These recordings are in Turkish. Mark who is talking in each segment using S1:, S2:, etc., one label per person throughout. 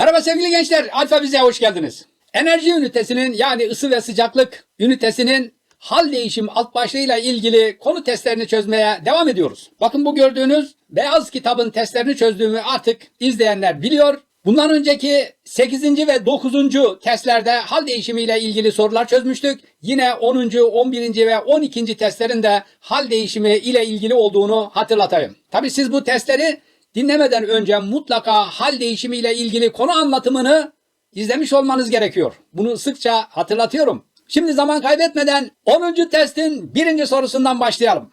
S1: Merhaba sevgili gençler, Alfa Bize hoş geldiniz. Enerji ünitesinin yani ısı ve sıcaklık ünitesinin hal değişim alt başlığıyla ilgili konu testlerini çözmeye devam ediyoruz. Bakın bu gördüğünüz beyaz kitabın testlerini çözdüğümü artık izleyenler biliyor. Bundan önceki 8. ve 9. testlerde hal değişimiyle ilgili sorular çözmüştük. Yine 10. 11. ve 12. testlerin de hal değişimi ile ilgili olduğunu hatırlatayım. Tabi siz bu testleri dinlemeden önce mutlaka hal değişimi ile ilgili konu anlatımını izlemiş olmanız gerekiyor. Bunu sıkça hatırlatıyorum. Şimdi zaman kaybetmeden 10. testin birinci sorusundan başlayalım.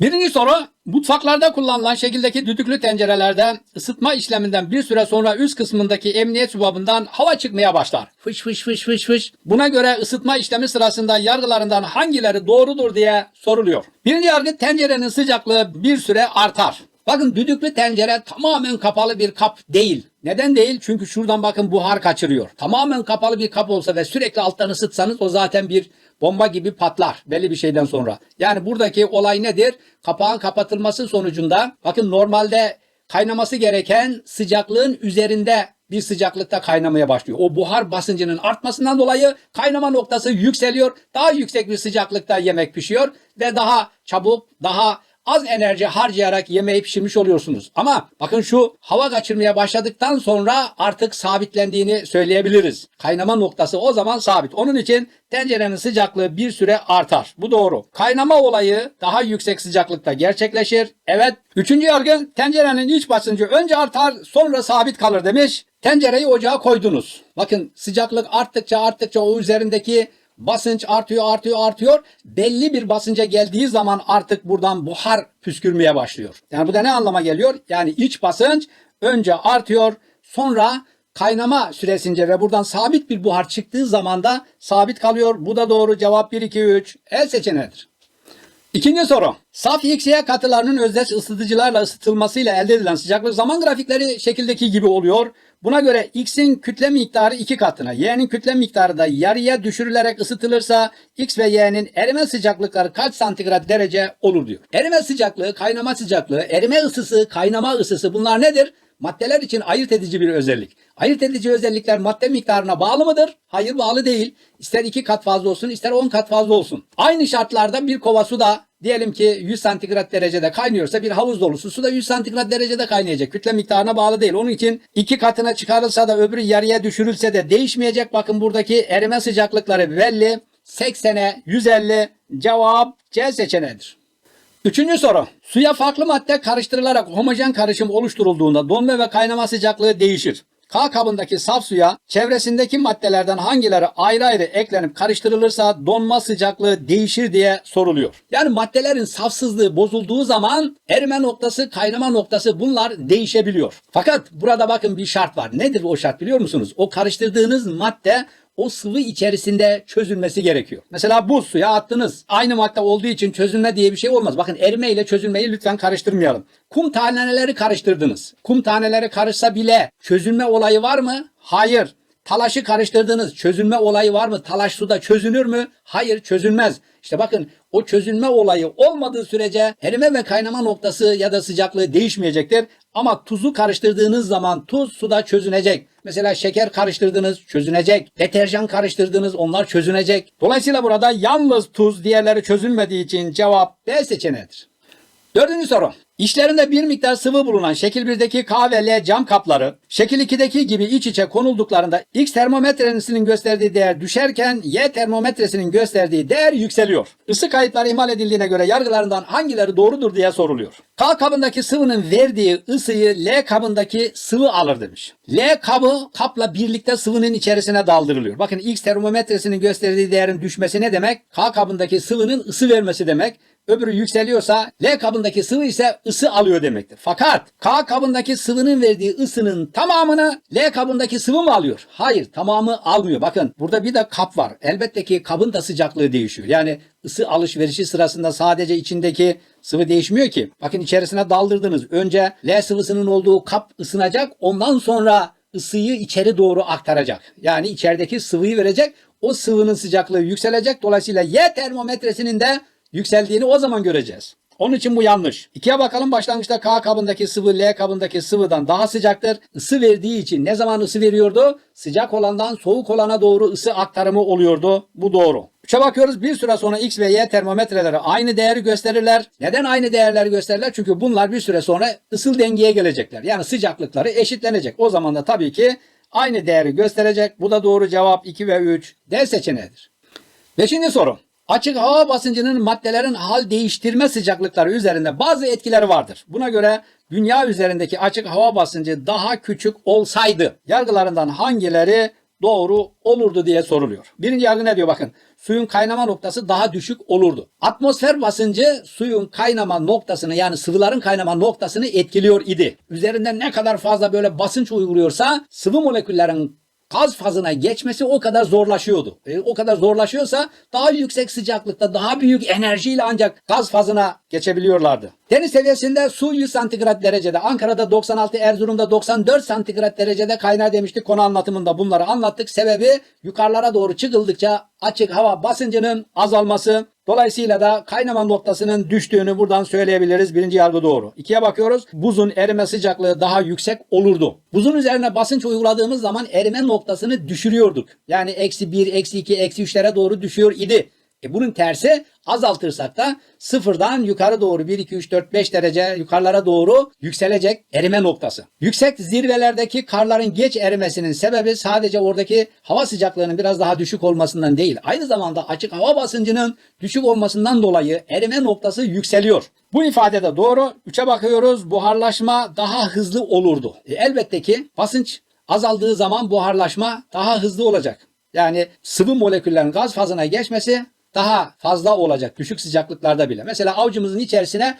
S1: Birinci soru, mutfaklarda kullanılan şekildeki düdüklü tencerelerde ısıtma işleminden bir süre sonra üst kısmındaki emniyet subabından hava çıkmaya başlar. Fış fış fış fış fış. Buna göre ısıtma işlemi sırasında yargılarından hangileri doğrudur diye soruluyor. Birinci yargı tencerenin sıcaklığı bir süre artar. Bakın düdüklü tencere tamamen kapalı bir kap değil. Neden değil? Çünkü şuradan bakın buhar kaçırıyor. Tamamen kapalı bir kap olsa ve sürekli alttan ısıtsanız o zaten bir bomba gibi patlar belli bir şeyden sonra. Yani buradaki olay nedir? Kapağın kapatılması sonucunda bakın normalde kaynaması gereken sıcaklığın üzerinde bir sıcaklıkta kaynamaya başlıyor. O buhar basıncının artmasından dolayı kaynama noktası yükseliyor. Daha yüksek bir sıcaklıkta yemek pişiyor ve daha çabuk, daha az enerji harcayarak yemeği pişirmiş oluyorsunuz. Ama bakın şu hava kaçırmaya başladıktan sonra artık sabitlendiğini söyleyebiliriz. Kaynama noktası o zaman sabit. Onun için tencerenin sıcaklığı bir süre artar. Bu doğru. Kaynama olayı daha yüksek sıcaklıkta gerçekleşir. Evet. Üçüncü yargı tencerenin iç basıncı önce artar sonra sabit kalır demiş. Tencereyi ocağa koydunuz. Bakın sıcaklık arttıkça arttıkça o üzerindeki Basınç artıyor, artıyor, artıyor. Belli bir basınca geldiği zaman artık buradan buhar püskürmeye başlıyor. Yani bu da ne anlama geliyor? Yani iç basınç önce artıyor, sonra kaynama süresince ve buradan sabit bir buhar çıktığı zaman da sabit kalıyor. Bu da doğru. Cevap 1, 2, 3. El seçeneğidir. İkinci soru. Saf X'ye katılarının özdeş ısıtıcılarla ısıtılmasıyla elde edilen sıcaklık zaman grafikleri şekildeki gibi oluyor. Buna göre X'in kütle miktarı iki katına, Y'nin kütle miktarı da yarıya düşürülerek ısıtılırsa X ve Y'nin erime sıcaklıkları kaç santigrat derece olur diyor. Erime sıcaklığı, kaynama sıcaklığı, erime ısısı, kaynama ısısı bunlar nedir? Maddeler için ayırt edici bir özellik. Ayırt edici özellikler madde miktarına bağlı mıdır? Hayır bağlı değil. İster iki kat fazla olsun ister on kat fazla olsun. Aynı şartlarda bir kova su da diyelim ki 100 santigrat derecede kaynıyorsa bir havuz dolusu su da 100 santigrat derecede kaynayacak. Kütle miktarına bağlı değil. Onun için iki katına çıkarılsa da öbürü yarıya düşürülse de değişmeyecek. Bakın buradaki erime sıcaklıkları belli. 80'e 150 cevap C seçeneğidir. Üçüncü soru. Suya farklı madde karıştırılarak homojen karışım oluşturulduğunda donma ve kaynama sıcaklığı değişir. K kabındaki saf suya çevresindeki maddelerden hangileri ayrı ayrı eklenip karıştırılırsa donma sıcaklığı değişir diye soruluyor. Yani maddelerin safsızlığı bozulduğu zaman erime noktası, kaynama noktası bunlar değişebiliyor. Fakat burada bakın bir şart var. Nedir o şart biliyor musunuz? O karıştırdığınız madde o sıvı içerisinde çözülmesi gerekiyor. Mesela buz suya attınız. Aynı madde olduğu için çözülme diye bir şey olmaz. Bakın erime ile çözülmeyi lütfen karıştırmayalım. Kum taneleri karıştırdınız. Kum taneleri karışsa bile çözülme olayı var mı? Hayır. Talaşı karıştırdınız. Çözülme olayı var mı? Talaş suda çözünür mü? Hayır çözülmez. İşte bakın o çözülme olayı olmadığı sürece erime ve kaynama noktası ya da sıcaklığı değişmeyecektir. Ama tuzu karıştırdığınız zaman tuz suda çözünecek. Mesela şeker karıştırdınız çözünecek. Deterjan karıştırdınız onlar çözünecek. Dolayısıyla burada yalnız tuz diğerleri çözülmediği için cevap B seçeneğidir. Dördüncü soru. İçlerinde bir miktar sıvı bulunan şekil 1'deki K ve L cam kapları şekil 2'deki gibi iç içe konulduklarında X termometresinin gösterdiği değer düşerken Y termometresinin gösterdiği değer yükseliyor. Isı kayıtları ihmal edildiğine göre yargılarından hangileri doğrudur diye soruluyor. K kabındaki sıvının verdiği ısıyı L kabındaki sıvı alır demiş. L kabı kapla birlikte sıvının içerisine daldırılıyor. Bakın X termometresinin gösterdiği değerin düşmesi ne demek? K kabındaki sıvının ısı vermesi demek öbürü yükseliyorsa L kabındaki sıvı ise ısı alıyor demektir. Fakat K kabındaki sıvının verdiği ısının tamamını L kabındaki sıvı mı alıyor? Hayır tamamı almıyor. Bakın burada bir de kap var. Elbette ki kabın da sıcaklığı değişiyor. Yani ısı alışverişi sırasında sadece içindeki sıvı değişmiyor ki. Bakın içerisine daldırdınız. Önce L sıvısının olduğu kap ısınacak. Ondan sonra ısıyı içeri doğru aktaracak. Yani içerideki sıvıyı verecek. O sıvının sıcaklığı yükselecek. Dolayısıyla Y termometresinin de yükseldiğini o zaman göreceğiz. Onun için bu yanlış. İkiye bakalım başlangıçta K kabındaki sıvı L kabındaki sıvıdan daha sıcaktır. Isı verdiği için ne zaman ısı veriyordu? Sıcak olandan soğuk olana doğru ısı aktarımı oluyordu. Bu doğru. Üçe bakıyoruz bir süre sonra X ve Y termometreleri aynı değeri gösterirler. Neden aynı değerleri gösterirler? Çünkü bunlar bir süre sonra ısıl dengeye gelecekler. Yani sıcaklıkları eşitlenecek. O zaman da tabii ki aynı değeri gösterecek. Bu da doğru cevap 2 ve 3 D seçeneğidir. Beşinci soru. Açık hava basıncının maddelerin hal değiştirme sıcaklıkları üzerinde bazı etkileri vardır. Buna göre dünya üzerindeki açık hava basıncı daha küçük olsaydı yargılarından hangileri doğru olurdu diye soruluyor. Birinci yargı ne diyor bakın. Suyun kaynama noktası daha düşük olurdu. Atmosfer basıncı suyun kaynama noktasını yani sıvıların kaynama noktasını etkiliyor idi. Üzerinden ne kadar fazla böyle basınç uyguluyorsa sıvı moleküllerin gaz fazına geçmesi o kadar zorlaşıyordu. E, o kadar zorlaşıyorsa daha yüksek sıcaklıkta daha büyük enerjiyle ancak gaz fazına geçebiliyorlardı. Deniz seviyesinde su 100 santigrat derecede, Ankara'da 96, Erzurum'da 94 santigrat derecede kaynar demiştik. Konu anlatımında bunları anlattık. Sebebi yukarılara doğru çıkıldıkça açık hava basıncının azalması. Dolayısıyla da kaynama noktasının düştüğünü buradan söyleyebiliriz. Birinci yargı doğru. İkiye bakıyoruz. Buzun erime sıcaklığı daha yüksek olurdu. Buzun üzerine basınç uyguladığımız zaman erime noktasını düşürüyorduk. Yani eksi 1, eksi 2, eksi 3'lere doğru düşüyor idi. E bunun tersi azaltırsak da sıfırdan yukarı doğru 1, 2, 3, 4, 5 derece yukarılara doğru yükselecek erime noktası. Yüksek zirvelerdeki karların geç erimesinin sebebi sadece oradaki hava sıcaklığının biraz daha düşük olmasından değil. Aynı zamanda açık hava basıncının düşük olmasından dolayı erime noktası yükseliyor. Bu ifade de doğru. 3'e bakıyoruz. Buharlaşma daha hızlı olurdu. E elbette ki basınç azaldığı zaman buharlaşma daha hızlı olacak. Yani sıvı moleküllerin gaz fazına geçmesi daha fazla olacak düşük sıcaklıklarda bile. Mesela avucumuzun içerisine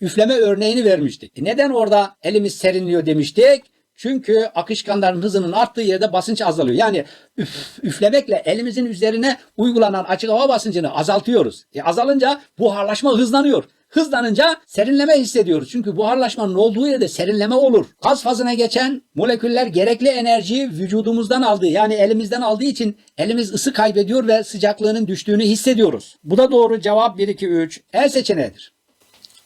S1: üfleme örneğini vermiştik. E neden orada elimiz serinliyor demiştik? Çünkü akışkanların hızının arttığı yerde basınç azalıyor. Yani üf, üflemekle elimizin üzerine uygulanan açık hava basıncını azaltıyoruz. E azalınca buharlaşma hızlanıyor. Hızlanınca serinleme hissediyoruz. Çünkü buharlaşmanın olduğu yerde serinleme olur. Gaz fazına geçen moleküller gerekli enerjiyi vücudumuzdan aldığı yani elimizden aldığı için elimiz ısı kaybediyor ve sıcaklığının düştüğünü hissediyoruz. Bu da doğru cevap 1 2 3 E seçeneğidir.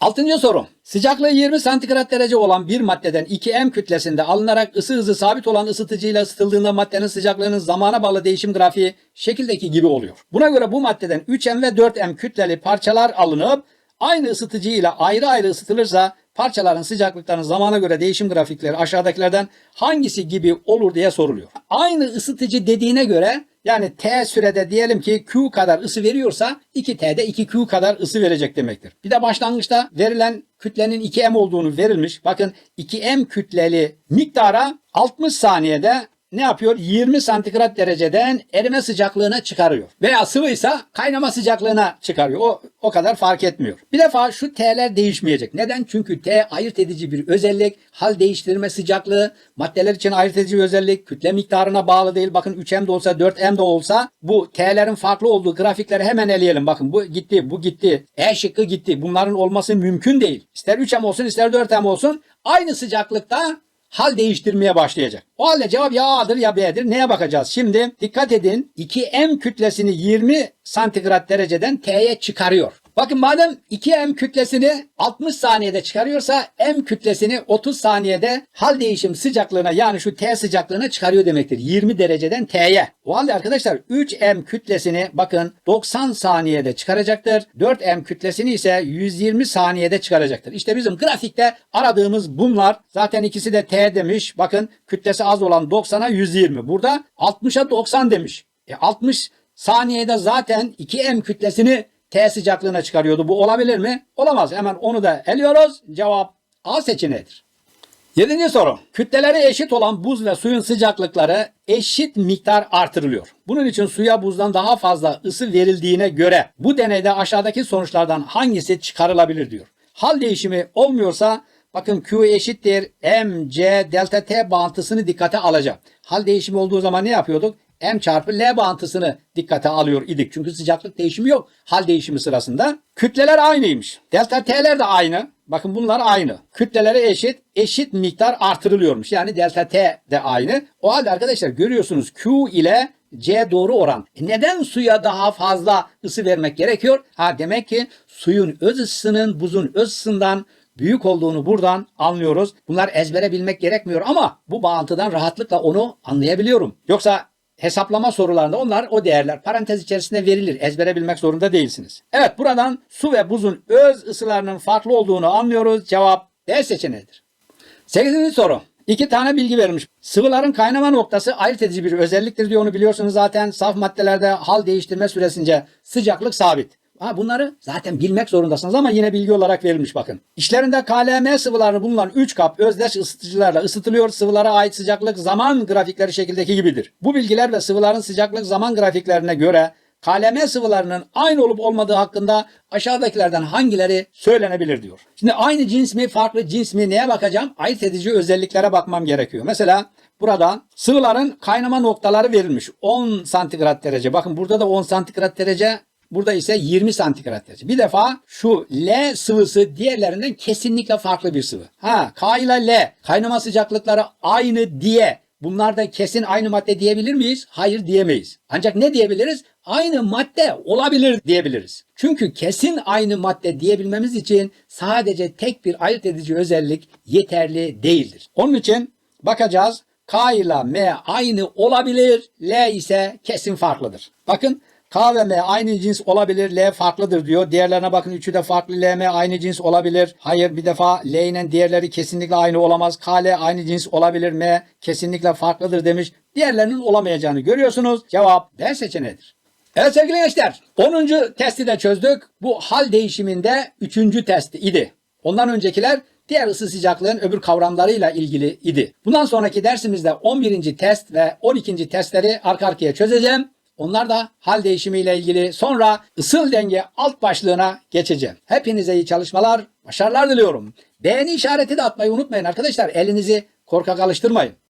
S1: Altıncı soru. Sıcaklığı 20 santigrat derece olan bir maddeden 2M kütlesinde alınarak ısı hızı sabit olan ısıtıcıyla ısıtıldığında maddenin sıcaklığının zamana bağlı değişim grafiği şekildeki gibi oluyor. Buna göre bu maddeden 3M ve 4M kütleli parçalar alınıp aynı ısıtıcıyla ayrı ayrı ısıtılırsa parçaların sıcaklıklarının zamana göre değişim grafikleri aşağıdakilerden hangisi gibi olur diye soruluyor. Aynı ısıtıcı dediğine göre yani T sürede diyelim ki Q kadar ısı veriyorsa 2T'de 2Q kadar ısı verecek demektir. Bir de başlangıçta verilen kütlenin 2M olduğunu verilmiş. Bakın 2M kütleli miktara 60 saniyede ne yapıyor? 20 santigrat dereceden erime sıcaklığına çıkarıyor. Veya sıvıysa kaynama sıcaklığına çıkarıyor. O, o kadar fark etmiyor. Bir defa şu T'ler değişmeyecek. Neden? Çünkü T ayırt edici bir özellik. Hal değiştirme sıcaklığı maddeler için ayırt edici bir özellik. Kütle miktarına bağlı değil. Bakın 3M de olsa 4M de olsa bu T'lerin farklı olduğu grafikleri hemen eleyelim. Bakın bu gitti, bu gitti. E şıkkı gitti. Bunların olması mümkün değil. İster 3M olsun ister 4M olsun. Aynı sıcaklıkta hal değiştirmeye başlayacak. O halde cevap ya A'dır ya B'dir. Neye bakacağız? Şimdi dikkat edin 2M kütlesini 20 santigrat dereceden T'ye çıkarıyor. Bakın madem 2M kütlesini 60 saniyede çıkarıyorsa M kütlesini 30 saniyede hal değişim sıcaklığına yani şu T sıcaklığına çıkarıyor demektir. 20 dereceden T'ye. O halde arkadaşlar 3M kütlesini bakın 90 saniyede çıkaracaktır. 4M kütlesini ise 120 saniyede çıkaracaktır. İşte bizim grafikte aradığımız bunlar. Zaten ikisi de T demiş. Bakın kütlesi az olan 90'a 120. Burada 60'a 90 demiş. E 60 saniyede zaten 2M kütlesini T sıcaklığına çıkarıyordu. Bu olabilir mi? Olamaz. Hemen onu da eliyoruz. Cevap A seçeneğidir. Yedinci soru. Kütleleri eşit olan buz ve suyun sıcaklıkları eşit miktar artırılıyor. Bunun için suya buzdan daha fazla ısı verildiğine göre bu deneyde aşağıdaki sonuçlardan hangisi çıkarılabilir diyor. Hal değişimi olmuyorsa bakın Q eşittir mc delta t bağıntısını dikkate alacağım. Hal değişimi olduğu zaman ne yapıyorduk? M çarpı L bağıntısını dikkate alıyor idik. Çünkü sıcaklık değişimi yok hal değişimi sırasında. Kütleler aynıymış. Delta T'ler de aynı. Bakın bunlar aynı. Kütleleri eşit, eşit miktar artırılıyormuş. Yani delta T de aynı. O halde arkadaşlar görüyorsunuz Q ile C doğru oran. E neden suya daha fazla ısı vermek gerekiyor? Ha demek ki suyun öz ısısının buzun öz ısısından büyük olduğunu buradan anlıyoruz. Bunlar ezbere bilmek gerekmiyor ama bu bağıntıdan rahatlıkla onu anlayabiliyorum. Yoksa hesaplama sorularında onlar o değerler parantez içerisinde verilir. Ezbere bilmek zorunda değilsiniz. Evet buradan su ve buzun öz ısılarının farklı olduğunu anlıyoruz. Cevap D seçeneğidir. Sekizinci soru. İki tane bilgi vermiş. Sıvıların kaynama noktası ayırt edici bir özelliktir diyor onu biliyorsunuz zaten. Saf maddelerde hal değiştirme süresince sıcaklık sabit. Ha, bunları zaten bilmek zorundasınız ama yine bilgi olarak verilmiş bakın. İşlerinde KLM sıvıları bulunan 3 kap özdeş ısıtıcılarla ısıtılıyor. Sıvılara ait sıcaklık zaman grafikleri şekildeki gibidir. Bu bilgiler ve sıvıların sıcaklık zaman grafiklerine göre KLM sıvılarının aynı olup olmadığı hakkında aşağıdakilerden hangileri söylenebilir diyor. Şimdi aynı cins mi farklı cins mi neye bakacağım? Ayırt edici özelliklere bakmam gerekiyor. Mesela burada sıvıların kaynama noktaları verilmiş. 10 santigrat derece. Bakın burada da 10 santigrat derece Burada ise 20 santigrat derece. Bir defa şu L sıvısı diğerlerinden kesinlikle farklı bir sıvı. Ha K ile L kaynama sıcaklıkları aynı diye bunlarda kesin aynı madde diyebilir miyiz? Hayır diyemeyiz. Ancak ne diyebiliriz? Aynı madde olabilir diyebiliriz. Çünkü kesin aynı madde diyebilmemiz için sadece tek bir ayırt edici özellik yeterli değildir. Onun için bakacağız K ile M aynı olabilir, L ise kesin farklıdır. Bakın K ve M aynı cins olabilir, L farklıdır diyor. Diğerlerine bakın üçü de farklı, L, M aynı cins olabilir. Hayır bir defa L ile diğerleri kesinlikle aynı olamaz. K, L aynı cins olabilir, M kesinlikle farklıdır demiş. Diğerlerinin olamayacağını görüyorsunuz. Cevap D seçeneğidir. Evet sevgili gençler 10. testi de çözdük. Bu hal değişiminde 3. testi idi. Ondan öncekiler diğer ısı sıcaklığın öbür kavramlarıyla ilgili idi. Bundan sonraki dersimizde 11. test ve 12. testleri arka arkaya çözeceğim. Onlar da hal değişimiyle ilgili sonra ısıl denge alt başlığına geçeceğim. Hepinize iyi çalışmalar, başarılar diliyorum. Beğeni işareti de atmayı unutmayın arkadaşlar. Elinizi korkak alıştırmayın.